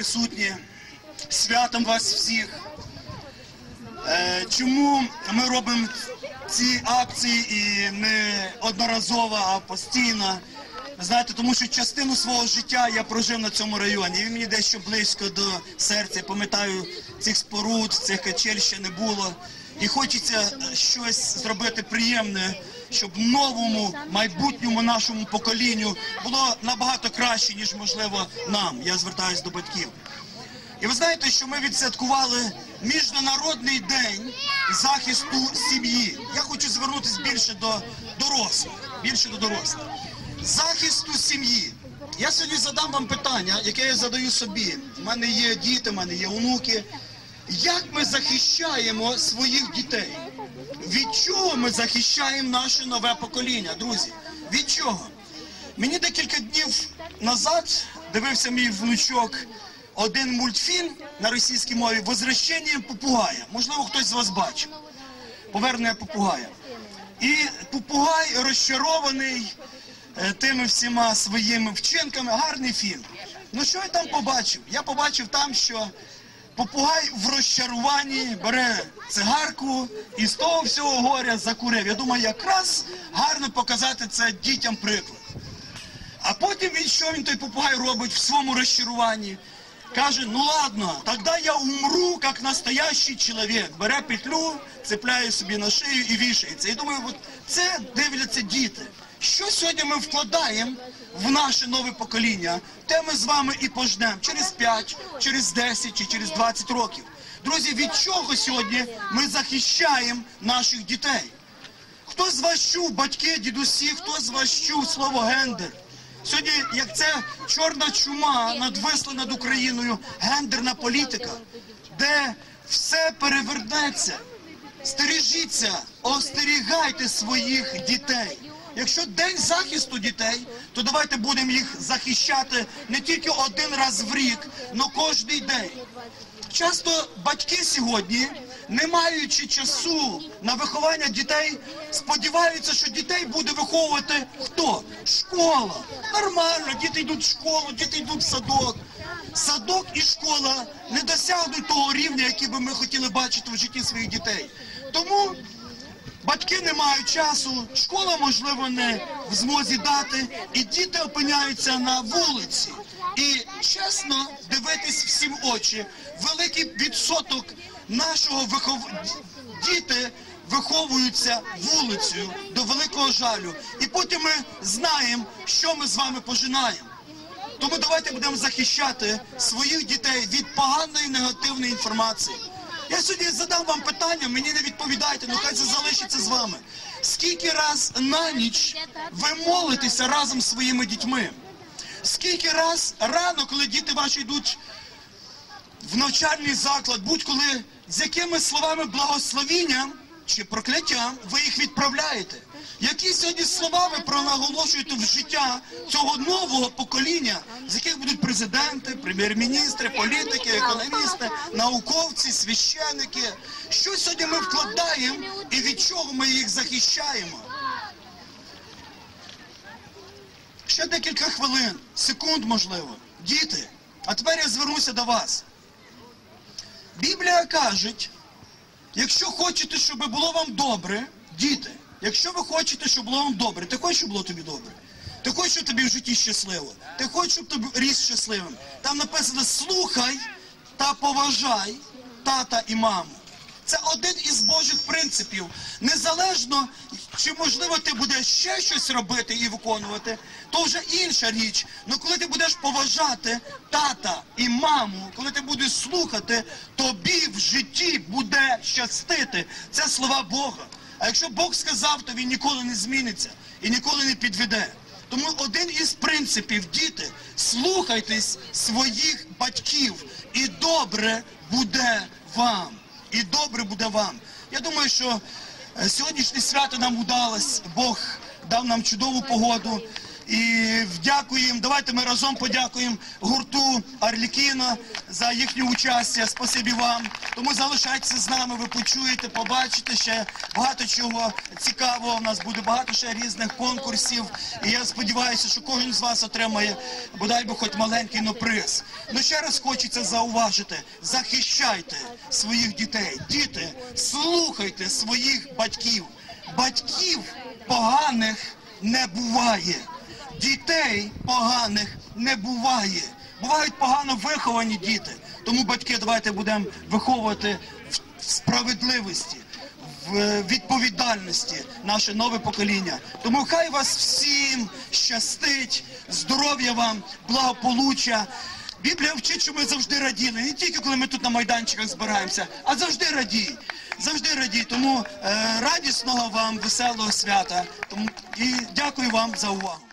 присутні, святом вас всіх. Е, Чому ми робимо ці акції і не одноразово, а постійно? Знаєте, тому що частину свого життя я прожив на цьому районі. І мені дещо близько до серця. Пам'ятаю, цих споруд, цих качель ще не було. І хочеться щось зробити приємне, щоб новому майбутньому нашому поколінню було набагато краще, ніж можливо нам. Я звертаюся до батьків. І ви знаєте, що ми відсвяткували міжнародний день захисту сім'ї. Я хочу звернутися більше до дорослих, більше до дорослих. Захисту сім'ї. Я сьогодні задам вам питання, яке я задаю собі. У мене є діти, у мене є онуки. Як ми захищаємо своїх дітей? Від чого ми захищаємо наше нове покоління, друзі? Від чого? Мені декілька днів назад дивився мій внучок один мультфільм на російській мові «Возвращення попугая. Можливо, хтось з вас бачив. Повернення попугая. І попугай розчарований е, тими всіма своїми вчинками. Гарний фільм. Ну що я там побачив? Я побачив там, що попугай в розчаруванні бере цигарку і з того всього горя закурив. Я думаю, якраз гарно показати це дітям приклад. А потім він що він той попугай робить в своєму розчаруванні? Каже, ну ладно, тогда я умру, как настоящий чоловік. Бере петлю, цепляє собі на шию і вішається. І думаю, от це дивляться діти. Що сьогодні ми вкладаємо в наше нове покоління, те ми з вами і пожнемо через 5, через 10 чи через 20 років. Друзі, від чого сьогодні ми захищаємо наших дітей? Хто з вас чув, батьки, дідусі, хто з вас чув слово гендер? Сьогодні, як це чорна чума надвисла над Україною, гендерна політика, де все перевернеться. Стережіться, остерігайте своїх дітей. Якщо день захисту дітей, то давайте будемо їх захищати не тільки один раз в рік, але кожен день. Часто батьки сьогодні, не маючи часу на виховання дітей, сподіваються, що дітей буде виховувати хто? Школа. Нормально, діти йдуть в школу, діти йдуть в садок. Садок і школа не досягнуть того рівня, який би ми хотіли бачити в житті своїх дітей. Тому батьки не мають часу, школа, можливо, не в змозі дати, і діти опиняються на вулиці. І чесно дивитись всім очі, великий відсоток нашого вихов... діти виховуються вулицею до великого жалю. І потім ми знаємо, що ми з вами пожинаємо. Тому давайте будемо захищати своїх дітей від поганої негативної інформації. Я сьогодні задам вам питання, мені не відповідайте, ну хай це залишиться з вами. Скільки раз на ніч ви молитеся разом з своїми дітьми? Скільки раз рано, коли діти ваші йдуть в навчальний заклад, будь-коли з якими словами благословіння чи прокляття ви їх відправляєте? Які сьогодні слова ви пронаголошуєте в життя цього нового покоління, з яких будуть президенти, прем'єр-міністри, політики, економісти, науковці, священики? Що сьогодні ми вкладаємо і від чого ми їх захищаємо? Ще декілька хвилин, секунд, можливо. Діти, а тепер я звернуся до вас. Біблія каже, якщо хочете, щоб було вам добре, діти, якщо ви хочете, щоб було вам добре, ти хочеш, щоб було тобі добре? Ти хочеш, щоб тобі в житті щасливо? Ти хочеш, щоб тобі ріс щасливим? Там написано слухай та поважай тата і маму. Це один із Божих принципів. Незалежно, чи можливо ти будеш ще щось робити і виконувати, то вже інша річ. Ну коли ти будеш поважати тата і маму, коли ти будеш слухати, тобі в житті буде щастити. Це слова Бога. А якщо Бог сказав, то він ніколи не зміниться і ніколи не підведе. Тому один із принципів, діти, слухайтесь своїх батьків, і добре буде вам. І добре буде вам. Я думаю, що е, сьогоднішнє свято нам удалось. Бог дав нам чудову погоду. І дякуємо. Давайте ми разом подякуємо гурту Арлікіно за їхню участь. Спасибі вам. Тому залишайтеся з нами. Ви почуєте, побачите ще багато чого цікавого. У нас буде багато ще різних конкурсів. І я сподіваюся, що кожен з вас отримає бодай би хоч маленький но приз. Ну ще раз хочеться зауважити: захищайте своїх дітей. Діти, слухайте своїх батьків. Батьків поганих не буває. Дітей поганих не буває. Бувають погано виховані діти. Тому батьки, давайте будемо виховувати в справедливості, в е, відповідальності наше нове покоління. Тому хай вас всім щастить, здоров'я вам, благополуччя. Біблія вчить, що ми завжди раділи. Не тільки коли ми тут на майданчиках збираємося, а завжди радій. Завжди радій. Тому е, радісного вам, веселого свята. Тому і дякую вам за увагу.